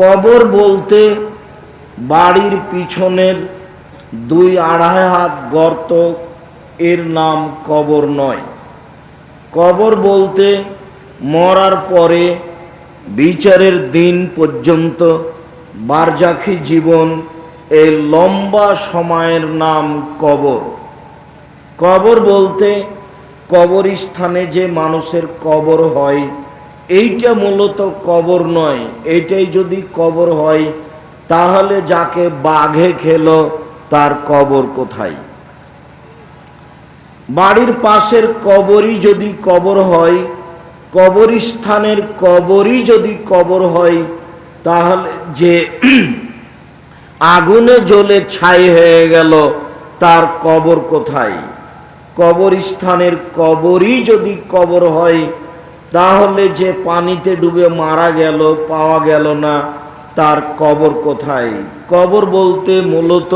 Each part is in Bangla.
কবর বলতে বাড়ির পিছনের দুই আড়াই হাত গর্ত, এর নাম কবর নয়। কবর বলতে মরার পরে, বিচারের দিন পর্যন্ত, বারজাখি জীবন এই লম্বা সময়ের নাম কবর। কবর বলতে কবরস্থানে যে মানুষের কবর হয় এইটা মূলত কবর নয়, এইটাই যদি কবর হয়, তাহলে যাকে বাঘে খেল, তার কবর কোথায়? বাড়ির পাশের কবরই যদি কবর হয়, কবরস্থানের কবরই যদি কবর হয়, তাহলে যে আগুনে জ্বলে ছাই হয়ে গেল, তার কবর কোথায়? কবরস্থানের কবরই যদি কবর হয় তাহলে যে পানিতে ডুবে মারা গেল, পাওয়া গেল না, তার কবর কোথায়? কবর বলতে মূলত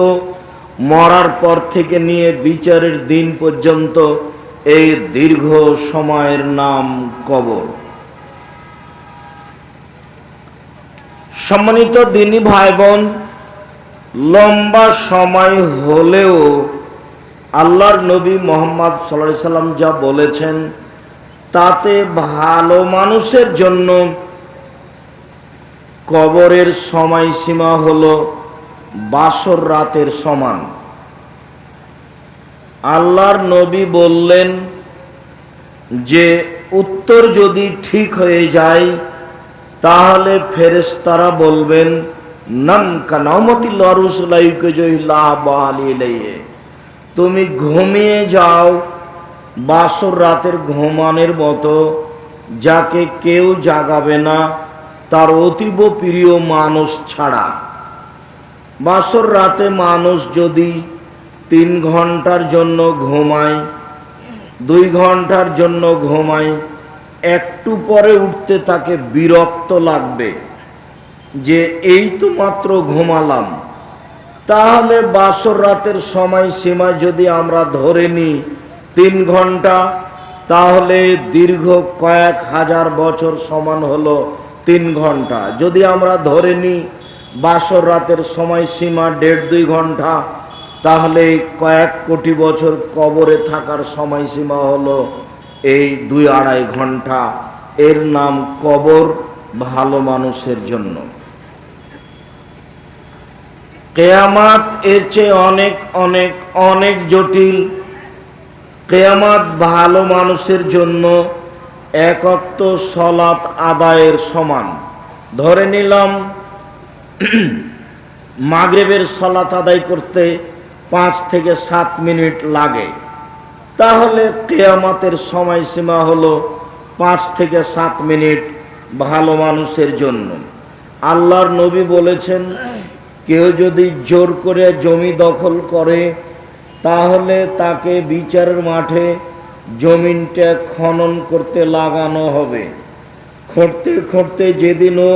মরার পর থেকে নিয়ে বিচারের দিন পর্যন্ত এই দীর্ঘ সময়ের নাম কবর। সম্মানিত দিনী ভাই বোন লম্বা সময় হলেও আল্লাহর নবী মোহাম্মদ সাল্লাহ সাল্লাম যা বলেছেন তাতে ভালো মানুষের জন্য কবরের সময়সীমা হল বাসর রাতের সমান। আল্লাহর নবী বললেন যে, উত্তর যদি ঠিক হয়ে যায়, তাহলে ফেরেশতারা বলবেন, নাম কানামতি লরুসলাইকে জহিল্লাহ বালিয়ে তুমি ঘুমিয়ে যাও বাসর রাতের ঘুমানের মতো, যাকে কেউ জাগাবে না, তার অতীব প্রিয় মানুষ ছাড়া। বাসর রাতে মানুষ যদি তিন ঘণ্টার জন্য ঘুমায়, দুই ঘণ্টার জন্য ঘুমায়, একটু পরে উঠতে তাকে বিরক্ত লাগবে যে, এই তো মাত্র ঘুমালাম। তাহলে বাসর রাতের সময় সীমা যদি আমরা ধরে নিই তিন ঘণ্টা, তাহলে দীর্ঘ কয়েক হাজার বছর সমান হলো তিন ঘণ্টা। যদি আমরা ধরে নিই, বাসর রাতের সময়সীমা দেড় দুই ঘণ্টা, তাহলে কয়েক কোটি বছর কবরে থাকার সময়সীমা হলো এই দুই আড়াই ঘণ্টা। এর নাম কবর ভালো মানুষের জন্য। কেয়ামাত এর চেয়ে অনেক অনেক অনেক জটিল। কেয়ামাত ভালো মানুষের জন্য একত্ব সলাত আদায়ের সমান। ধরে নিলাম, মাগরেবের সলাত আদায় করতে পাঁচ থেকে সাত মিনিট লাগে। তাহলে কেয়ামাতের সময়সীমা হলো পাঁচ থেকে সাত মিনিট ভালো মানুষের জন্য। আল্লাহর নবী বলেছেন, কেউ যদি জোর করে জমি দখল করে তাহলে তাকে বিচারের মাঠে জমিনটা খনন করতে লাগানো হবে। খুঁড়তে খুঁড়তে যেদিনও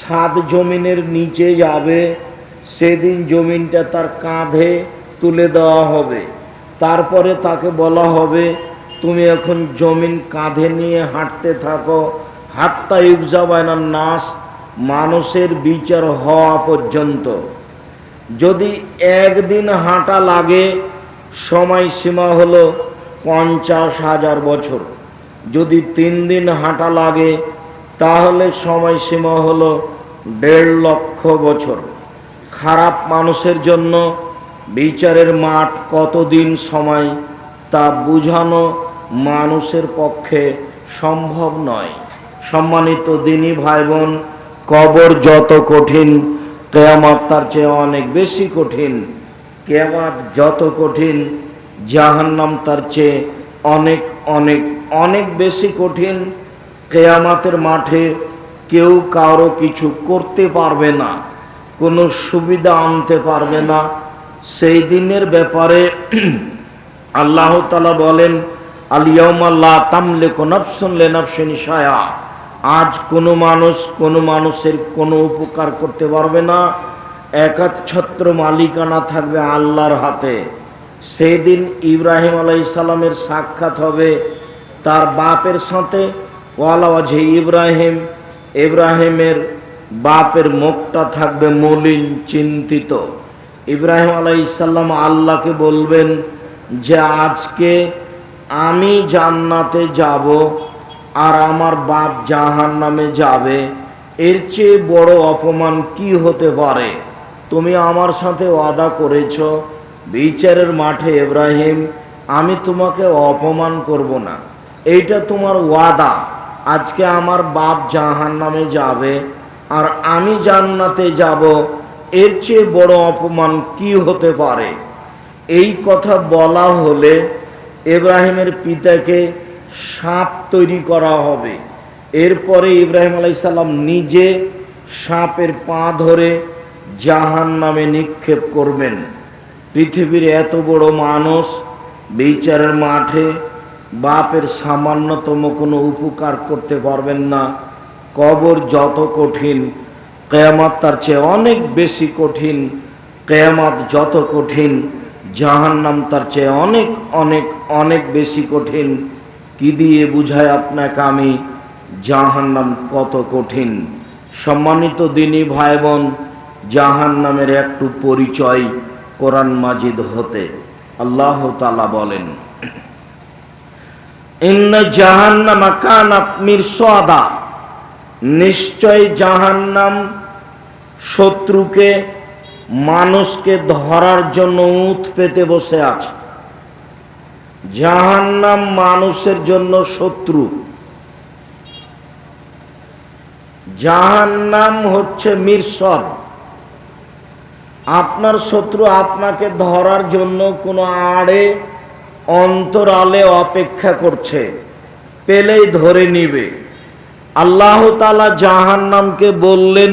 সাত জমিনের নিচে যাবে, সেদিন জমিনটা তার কাঁধে তুলে দেওয়া হবে। তারপরে তাকে বলা হবে, তুমি এখন জমিন কাঁধে নিয়ে হাঁটতে থাকো। হাত্তা ইউজাবায়নার নাস, মানুষের বিচার হওয়া পর্যন্ত। যদি একদিন হাঁটা লাগে, সময়সীমা হলো পঞ্চাশ হাজার বছর। যদি তিন দিন হাঁটা লাগে, তাহলে সময়সীমা হলো দেড় লক্ষ বছর। খারাপ মানুষের জন্য বিচারের মাঠ কতদিন সময়, তা বুঝানো মানুষের পক্ষে সম্ভব নয়। সম্মানিত দিনী ভাই বোন কবর যত কঠিন কেয়ামত তার চেয়ে অনেক বেশি কঠিন। কেয়ামত যত কঠিন, জাহান্নাম তার চেয়ে অনেক অনেক অনেক বেশি কঠিন। কেয়ামাতের মাঠে কেউ কারও কিছু করতে পারবে না, কোনো সুবিধা আনতে পারবে না। সেই দিনের ব্যাপারে আল্লাহ তালা বলেন আলিয়াউমাল্লাহ তামলে কোনফসন লেনফসেন সায়া আজ কোনো মানুষ কোনো মানুষের কোনো উপকার করতে পারবে না। একাচ্ছত্র মালিকানা থাকবে আল্লাহর হাতে। সেই দিন ইব্রাহিম আলাইসাল্লামের সাক্ষাৎ হবে তার বাপের সাথে। ওয়ালা ওয়াজে ইব্রাহিম। ইব্রাহিমের বাপের মুখটা থাকবে মলিন, চিন্তিত। ইব্রাহিম আলাইসাল্লাম আল্লাহকে বলবেন যে, আজকে আমি জান্নাতে যাব আর আমার বাপ জাহান নামে যাবে। এর চেয়ে বড় অপমান কি হতে পারে? তুমি আমার সাথে ওয়াদা করেছ বিচারের মাঠে ইব্রাহিম, আমি তোমাকে অপমান করব না। এইটা তোমার ওয়াদা। আজকে আমার বাপ জাহান নামে যাবে আর আমি জান্নাতে যাব। এর চেয়ে বড় অপমান কি হতে পারে? এই কথা বলা হলে ইব্রাহিমের পিতাকে সাপ তৈরি করা হবে। এরপরে ইব্রাহিম আলাইসাল্লাম নিজে সাপের পা ধরে জাহান নামে নিক্ষেপ করবেন। পৃথিবীর এত বড় মানুষ বিচারের মাঠে বাপের সামান্যতম কোনো উপকার করতে পারবেন না। কবর যত কঠিন, কেয়ামত তার চেয়ে অনেক বেশি কঠিন, কেয়ামত যত কঠিন, জাহান্নাম তার চেয়ে অনেক অনেক অনেক বেশি কঠিন। কি দিয়ে বুঝায় আপনাকে আমি? জাহান্নাম কত কঠিন। সম্মানিত দিনী ভাই বোন জাহান্নামের একটু পরিচয় কোরআন মাজিদ হতে। আল্লাহ তালা বলেন, ইন্না জাহান্নামা কানাত মিরসাদা। নিশ্চয় জাহান্নাম শত্রুকে, মানুষকে ধরার জন্য উঁত পেতে বসে আছে। জাহান্নাম মানুষের জন্য শত্রু। জাহান্নাম হচ্ছে মিরসদ। আপনার শত্রু আপনাকে ধরার জন্য কোনো আড়ে অন্তরালে অপেক্ষা করছে, পেলেই ধরে নিবে। আল্লাহ তালা জাহান্নামকে বললেন,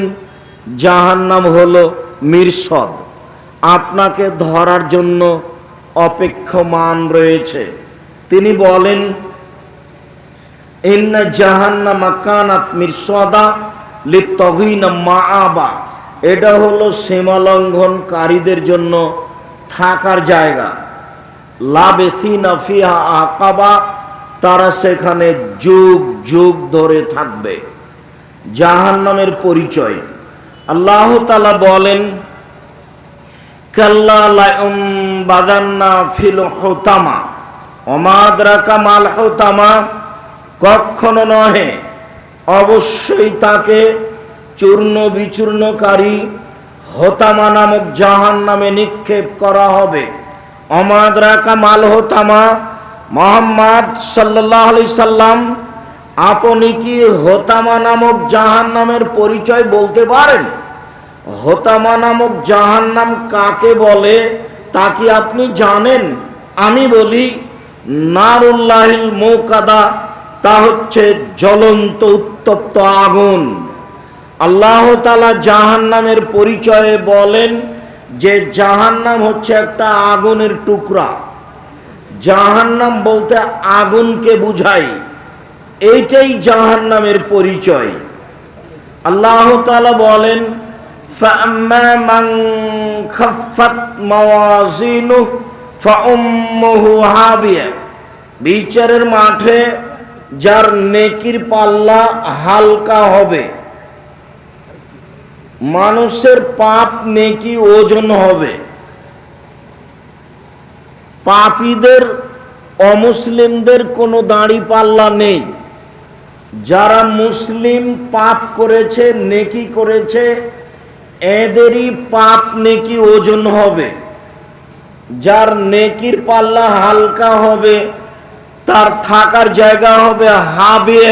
জাহান্নাম হলো মিরসদ। আপনাকে ধরার জন্য অপেক্ষমান রয়েছে। তিনি বলেন, ইন্না জাহান্নামা কানাত মিরসদা লিত্তগিনা মাআবা। এটা হলো সীমালঙ্ঘনকারীদের জন্য থাকার জায়গা। লাবেসিনা ফিহা আকাবা, তারা সেখানে যুগ যুগ ধরে থাকবে। জাহান্নামের পরিচয়। আল্লাহ তালা বলেন, কাল্লা বাদান্না ফিল হোতামা। অমাদ্রাকা মাল হোতামা কখনো নহে। অবশ্যই তাকে চূর্ণ বিচূর্ণকারী হোতামা নামক জাহান নামে নিক্ষেপ করা হবে। অমাদ্রাকা মাল হোতামা মোহাম্মদ সাল্লাহ আলি সাল্লাম আপনি কি হোতামা নামক জাহান নামের পরিচয় বলতে পারেন? হোতামা নামক জাহান নাম কাকে বলে? তা কি আপনি জানেন? আমি বলি, নারুল্লাহিল মৌকাদা, তা হচ্ছে জ্বলন্ত উত্তপ্ত আগুন। আল্লাহ তালা জাহান নামের পরিচয়ে বলেন যে জাহান নাম হচ্ছে একটা আগুনের টুকরা। জাহান নাম বলতে আগুনকে বুঝাই এইটাই জাহান নামের পরিচয়। আল্লাহ তালা বলেন খাফাত মাওয়াজিনু ফাউম্মুহু হাবিয়া বিচারের মাঠে যার নেকির পাল্লা হালকা হবে, মানুষের পাপ নেকি ওজন হবে। পাপীদের, অমুসলিমদের কোনো দাঁড়ি পাল্লা নেই। যারা মুসলিম পাপ করেছে, নেকি করেছে এদেরই পাপ নেকি ওজন হবে। যার নেকির পাল্লা হালকা হবে, তার থাকার জায়গা হবে হাবে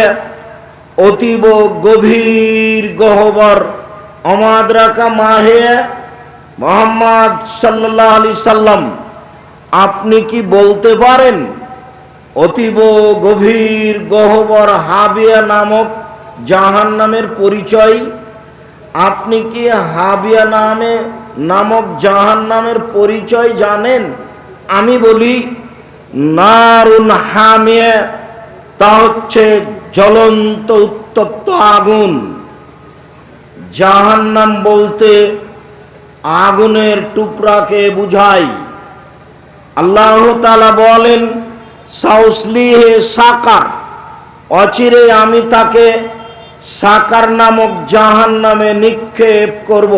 অতীব গভীর গহবর অমাদ্রাকা মাহে। মোহাম্মদ সাল্লাহ আলি সাল্লাম, আপনি কি বলতে পারেন? অতীব গভীর গহবর হাবিয়া নামক জাহান নামের পরিচয় আপনি কি হাবিয়া নামে নামক জাহান নামের পরিচয় জানেন? আমি বলি, নারুন হামিয়া, তা হচ্ছে জ্বলন্ত উত্তপ্ত আগুন। জাহান্নাম বলতে আগুনের টুকরাকে বুঝায়। আল্লাহ তালা বলেন, সাউসলিহে সাকার, অচিরে আমি তাকে সাকার নামক জাহান নামে নিক্ষেপ করব।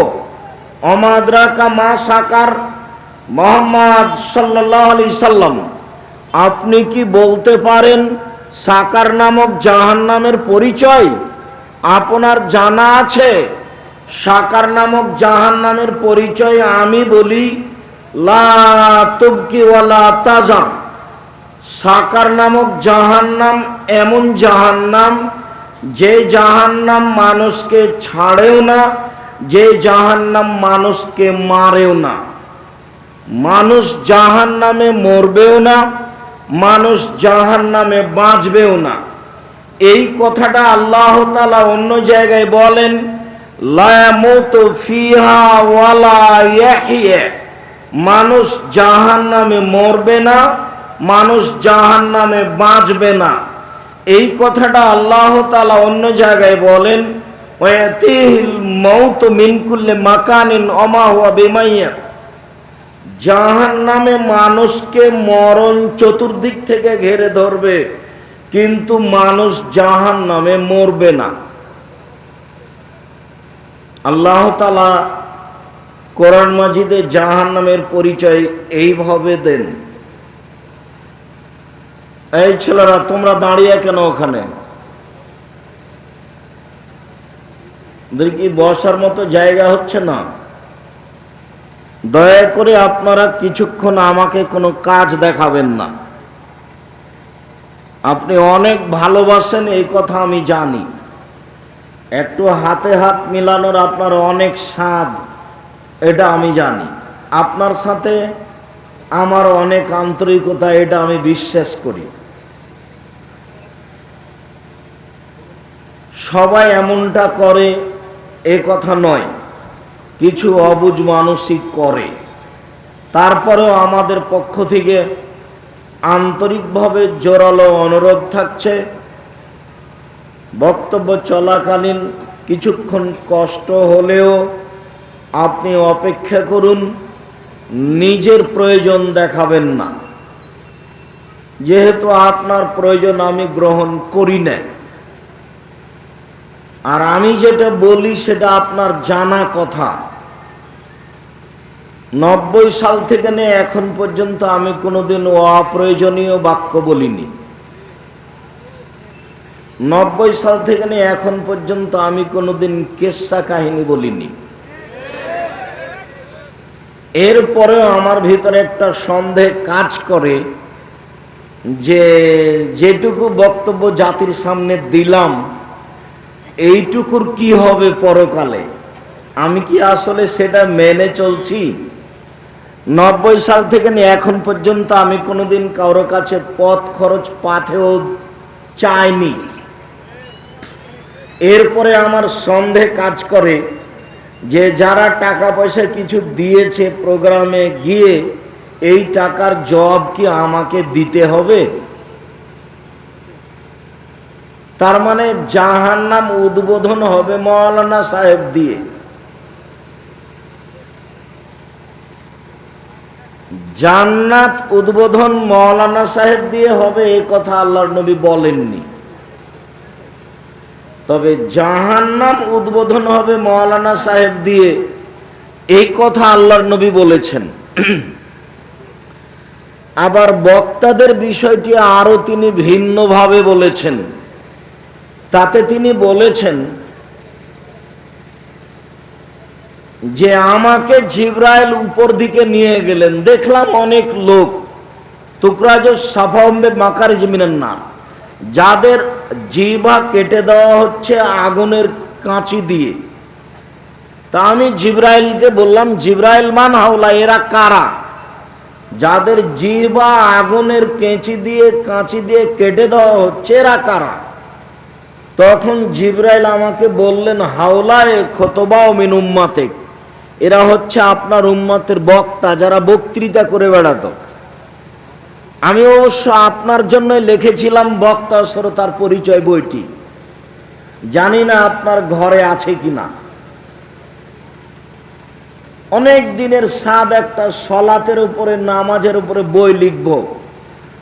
অমাদ্রাকা মা সাকার মোহাম্মদ সাল্লাহ আলি সাল্লাম। আপনি কি বলতে পারেন সাকার নামক জাহান নামের পরিচয়? আপনার জানা আছে, সাকার নামক জাহান নামের পরিচয় আমি বলি, লা তুবকি তাজার। সাকার নামক জাহান্নাম এমন জাহান্নাম যে জাহান্নাম মানুষকে ছাড়েও না, যে জাহান্নাম মানুষকে মারেও না। মানুষ জাহান্নামে মরবেও না, মানুষ জাহান্নামে বাঁচবেও না। এই কথাটা আল্লাহ তালা অন্য জায়গায় বলেন মানুষ জাহান্নামে মরবে না, মানুষ জাহান নামে বাঁচবে না। এই কথাটা আল্লাহ তালা অন্য জায়গায় বলেন মৌত মিনকুল্লে মাকানিন অমা হুয়া বেমাইয়া জাহান নামে মানুষকে মরণ চতুর্দিক থেকে ঘেরে ধরবে, কিন্তু মানুষ জাহান নামে মরবে না। আল্লাহ তালা কোরআন মাজিদে জাহান নামের পরিচয় এইভাবে দেন। এই ছেলেরা, তোমরা দাঁড়িয়ে কেন ওখানে? কি বসার মতো জায়গা হচ্ছে না? দয়া করে আপনারা কিছুক্ষণ আমাকে কোনো কাজ দেখাবেন না। আপনি অনেক ভালোবাসেন, এই কথা আমি জানি। একটু হাতে হাত মিলানোর আপনার অনেক স্বাদ, এটা আমি জানি। আপনার সাথে আমার অনেক আন্তরিকতা, এটা আমি বিশ্বাস করি। সবাই এমনটা করে, এ কথা নয়। কিছু অবুজ মানসিক করে। তারপরেও আমাদের পক্ষ থেকে আন্তরিকভাবে জোরালো অনুরোধ থাকছে। বক্তব্য চলাকালীন কিছুক্ষণ কষ্ট হলেও আপনি অপেক্ষা করুন, নিজের প্রয়োজন দেখাবেন না। যেহেতু আপনার প্রয়োজন আমি গ্রহণ করি না আর আমি যেটা বলি সেটা আপনার জানা কথা। নব্বই সাল থেকে নিয়ে এখন পর্যন্ত আমি কোনোদিন অপ্রয়োজনীয় বাক্য বলিনি। নব্বই সাল থেকে নিয়ে এখন পর্যন্ত আমি কোনোদিন কেসা কাহিনী বলিনি। এরপরেও আমার ভিতরে একটা সন্দেহ কাজ করে যে যেটুকু বক্তব্য জাতির সামনে দিলাম এইটুকুর কি হবে পরকালে? আমি কি আসলে সেটা মেনে চলছি? নব্বই সাল থেকে নিয়ে এখন পর্যন্ত আমি কোনোদিন কারও কাছে পথ খরচ পাথেও চাইনি। এরপরে আমার সন্দেহ কাজ করে যে যারা টাকা পয়সা কিছু দিয়েছে প্রোগ্রামে গিয়ে এই টাকার জব কি আমাকে দিতে হবে? তার মানে জাহান নাম উদ্বোধন হবে মৌলানা সাহেব দিয়ে। জান্নাত উদ্বোধন মৌলানা সাহেব দিয়ে হবে এই কথা আল্লাহর নবী বলেননি। তবে জাহান্নাম উদ্বোধন হবে মৌলানা সাহেব দিয়ে এই কথা আল্লাহর নবী বলেছেন। আবার বক্তাদের বিষয়টি আরও তিনি ভিন্নভাবে বলেছেন। তাতে তিনি বলেছেন যে আমাকে জিব্রাইল উপর দিকে নিয়ে গেলেন। দেখলাম অনেক লোক। টুকরাজ সাফাম্বে মাকার জমিনের না। যাদের জিভা কেটে দেওয়া হচ্ছে আগুনের কাঁচি দিয়ে। তা আমি জিব্রাইলকে বললাম, জিব্রাইল মান হাওলা, এরা কারা? যাদের জিবা আগুনের কেঁচি দিয়ে, কাঁচি দিয়ে কেটে দেওয়া হচ্ছে, এরা কারা? তখন জিব্রাইল আমাকে বললেন, হাওলায় খতবাও মিন উম্মাতে এরা হচ্ছে আপনার উম্মাতের বক্তা যারা বক্তৃতা করে বেড়াতো। আমি অবশ্য আপনার জন্য লিখেছিলাম বক্তা শ্রোতার পরিচয় বইটি। জানি না আপনার ঘরে আছে কিনা। অনেক দিনের স্বাদ একটা সলাতের উপরে, নামাজের উপরে বই লিখব।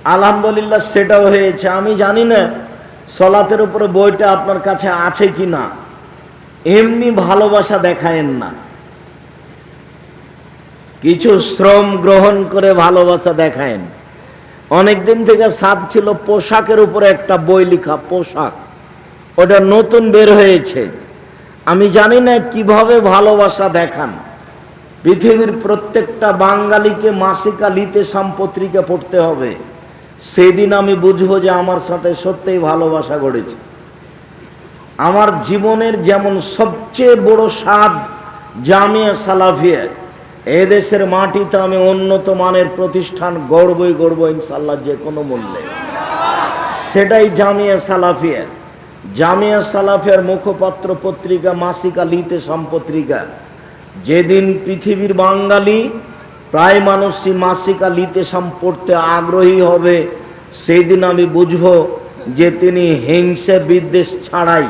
আলহামদুলিল্লাহ সেটাও হয়েছে। আমি জানি না সলাতের উপরে বইটা আপনার কাছে আছে কি না এমনি ভালোবাসা দেখায়েন না। কিছু শ্রম গ্রহণ করে ভালোবাসা দেখায়েন। অনেকদিন থেকে সাপ ছিল পোশাকের উপরে একটা বই লেখা, পোশাক। ওটা নতুন বের হয়েছে। আমি জানি না কীভাবে ভালোবাসা দেখান। পৃথিবীর প্রত্যেকটা বাঙালিকে মাসিকা লিতে সাম পত্রিকা পড়তে হবে। সেদিন আমি বুঝব যে আমার সাথে সত্যিই ভালোবাসা গড়েছে। আমার জীবনের যেমন সবচেয়ে বড় স্বাদ জামিয়া সালাফিয়া, এদেশের মাটিতে আমি উন্নত মানের প্রতিষ্ঠান গড়বই গড়ব ইনশাল্লাহ যে কোনো মূল্যে। সেটাই জামিয়া সালাফিয়া। জামিয়া সালাফিয়ার মুখপাত্র পত্রিকা মাসিকা লিতে সম্পত্রিকা যেদিন পৃথিবীর বাঙালি প্রায় মানুষই মাসিকা লিতে সাম পড়তে আগ্রহী হবে। সেই দিন আমি বুঝব যে তিনি হিংসে বিদ্বেষ ছাড়াই,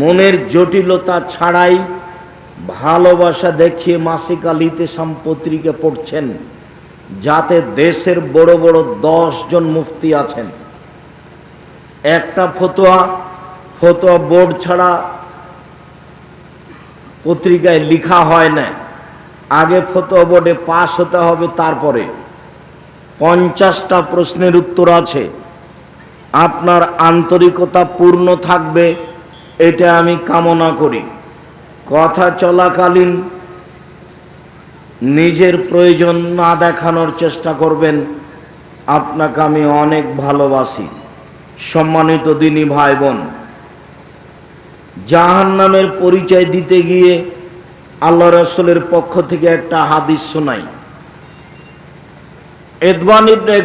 মনের জটিলতা ছাড়াই ভালোবাসা দেখিয়ে মাসিকা লিতে সাম পত্রিকা পড়ছেন, যাতে দেশের বড় বড় দশ জন মুফতি আছেন। একটা ফতোয়া ফতোয়া বোর্ড ছাড়া পত্রিকায় লেখা হয় না। আগে ফতোয়া বোর্ডে পাস হতে হবে তারপরে। পঞ্চাশটা প্রশ্নের উত্তর আছে। আপনার আন্তরিকতা পূর্ণ থাকবে, এটা আমি কামনা করি। কথা চলাকালীন নিজের প্রয়োজন না দেখানোর চেষ্টা করবেন। আপনাকে আমি অনেক ভালোবাসি। সম্মানিত দিনী ভাই বোন জাহান নামের পরিচয় দিতে গিয়ে আল্লাহ রসুলের পক্ষ থেকে একটা হাদিস শোনাই।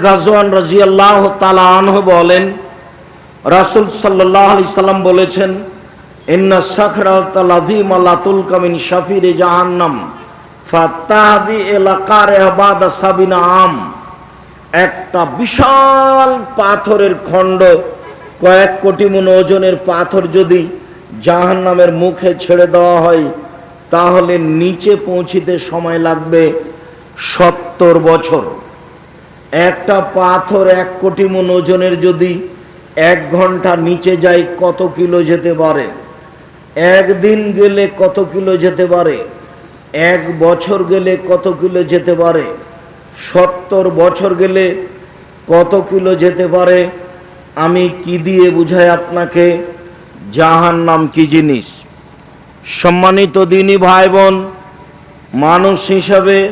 গাজওয়ান বলেন, রাসুল সাল্লাম বলেছেন কামিন শাফির জাহান্নাম এলাকার একটা বিশাল পাথরের খণ্ড, কয়েক কোটি মন ওজনের পাথর যদি জাহান্নামের মুখে ছেড়ে দেওয়া হয় তাহলে নিচে পৌঁছিতে সময় লাগবে সত্তর বছর। একটা পাথর এক কোটি মন ওজনের যদি এক ঘণ্টা নিচে যায় কত কিলো যেতে পারে? একদিন গেলে কত কিলো যেতে পারে? এক বছর গেলে কত কিলো যেতে পারে? সত্তর বছর গেলে কত কিলো যেতে পারে? আমি কি দিয়ে বুঝাই আপনাকে? জাহান নাম কি জিনিস? সম্মানিত দিনী ভাই বোন মানুষ হিসাবে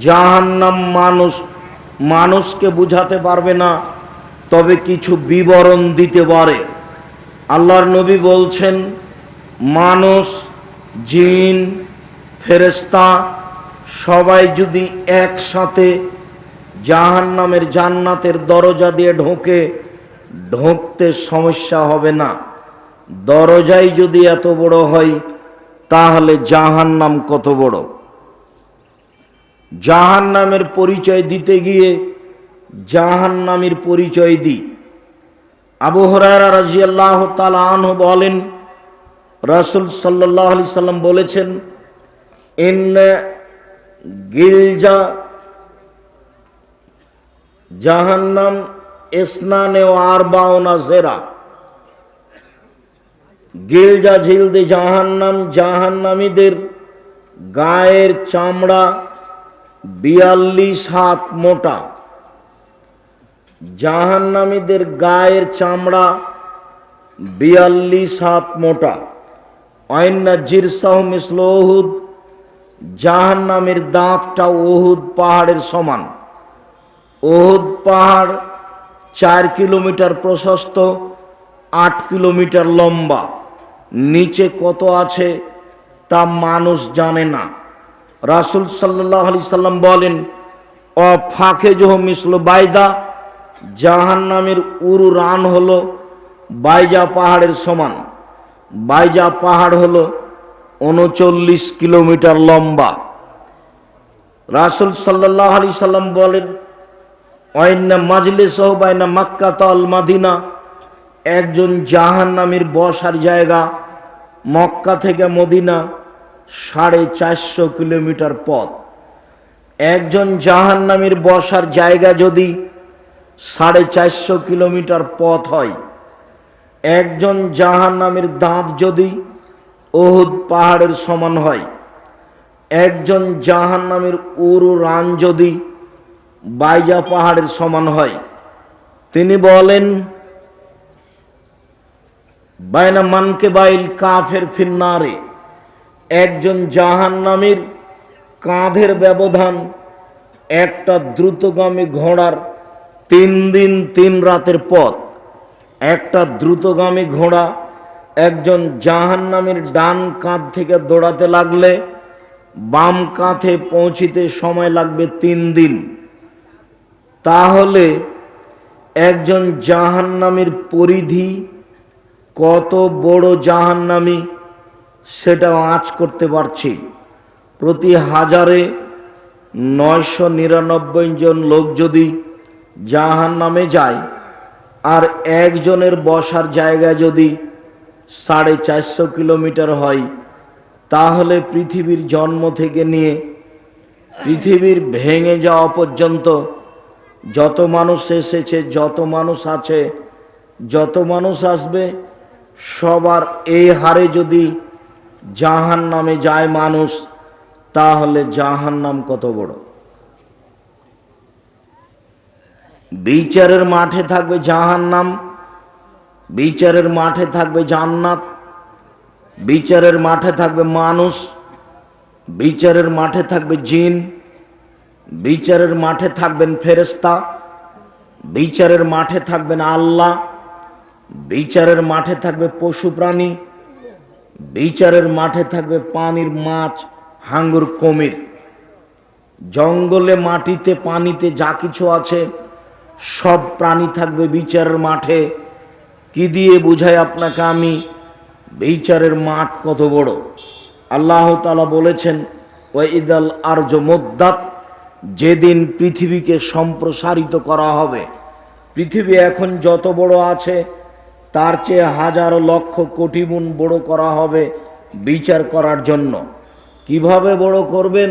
জাহান নাম মানুষ, মানুষকে বুঝাতে পারবে না, তবে কিছু বিবরণ দিতে পারে। আল্লাহর নবী বলছেন, মানুষ, জিন ফেরেস্তা সবাই যদি একসাথে জাহান নামের জান্নাতের দরজা দিয়ে ঢোকে, ঢোকতে সমস্যা হবে না। দরজাই যদি এত বড় হয়, তাহলে জাহান নাম কত বড়? জাহান নামের পরিচয় দিতে গিয়ে জাহান নামের পরিচয় দিই। আবু হরারা রাজিয়াল্লাহ তালা আনহ বলেন, রাসুল সাল্লাহ আলি সাল্লাম বলেছেন ইন গিলজা, জাহান্নাম স্নানে ও আর বাউনা জেরা। গিলজা ঝিলদে জাহান্নাম, জাহান্নামীদের গায়ের চামড়া বিয়াল্লিশ হাত মোটা। জাহান্নামীদের গায়ের চামড়া বিয়াল্লিশ হাত মোটা। অন্যা জিরসাহ মিসল ওহুদ জাহান্নামের দাঁতটা ওহুদ পাহাড়ের সমান। ওহুদ পাহাড় চার কিলোমিটার প্রশস্ত, আট কিলোমিটার লম্বা। নিচে কত আছে তা মানুষ জানে না। রাসুল সাল্লাহ আলি সাল্লাম বলেন অ ফাঁকে জহ মিসল বাইদা জাহান নামের উরু রান হলো বাইজা পাহাড়ের সমান। বাইজা পাহাড় হলো উনচল্লিশ কিলোমিটার লম্বা। রাসুল সাল্লাহ আলি সাল্লাম বলেন অয়না মাজলে সহ বাইনা মাক্কা তল মাদিনা একজন জাহান নামের বসার জায়গা মক্কা থেকে মদিনা সাড়ে চারশো কিলোমিটার পথ। একজন জাহান নামের বসার জায়গা যদি সাড়ে চারশো কিলোমিটার পথ হয়, একজন জাহান নামের দাঁত যদি ওহুদ পাহাড়ের সমান হয়, একজন জাহান নামের উরু রান যদি বাইজা পাহাড়ের সমান হয়, তিনি বলেন বাইনা মানকে বাইল কাফের ফিন্নারে। একজন জাহান নামের কাঁধের ব্যবধান একটা দ্রুতগামী ঘোড়ার তিন দিন তিন রাতের পথ। একটা দ্রুতগামী ঘোড়া একজন জাহান নামের ডান কাঁধ থেকে দৌড়াতে লাগলে বাম কাঁধে পৌঁছিতে সময় লাগবে তিন দিন। তাহলে একজন জাহান্নামীর পরিধি কত বড় জাহান্নামী সেটাও আঁচ করতে পারছি। প্রতি হাজারে নয়শো নিরানব্বই জন লোক যদি জাহান নামে যায়, আর একজনের বসার জায়গা যদি সাড়ে চারশো কিলোমিটার হয়, তাহলে পৃথিবীর জন্ম থেকে নিয়ে পৃথিবীর ভেঙে যাওয়া পর্যন্ত যত মানুষ এসেছে, যত মানুষ আছে, যত মানুষ আসবে সবার এই হারে যদি জাহান নামে যায় মানুষ, তাহলে জাহান নাম কত বড়? বিচারের মাঠে থাকবে জাহান নাম বিচারের মাঠে থাকবে জান্নাত, বিচারের মাঠে থাকবে মানুষ, বিচারের মাঠে থাকবে জিন, বিচারের মাঠে থাকবেন ফেরেস্তা বিচারের মাঠে থাকবেন আল্লাহ বিচারের মাঠে থাকবে পশু প্রাণী, বিচারের মাঠে থাকবে পানির মাছ, হাঙ্গুর, কুমির। জঙ্গলে, মাটিতে, পানিতে যা কিছু আছে, সব প্রাণী থাকবে বিচারের মাঠে। কি দিয়ে বুঝাই আপনাকে আমি? বিচারের মাঠ কত বড়? আল্লাহ তালা বলেছেন, ওয়াইদাল আর্য মোদ্দাত যেদিন পৃথিবীকে সম্প্রসারিত করা হবে। পৃথিবী এখন যত বড় আছে তার চেয়ে হাজার লক্ষ কোটি গুণ বড় করা হবে বিচার করার জন্য। কীভাবে বড় করবেন?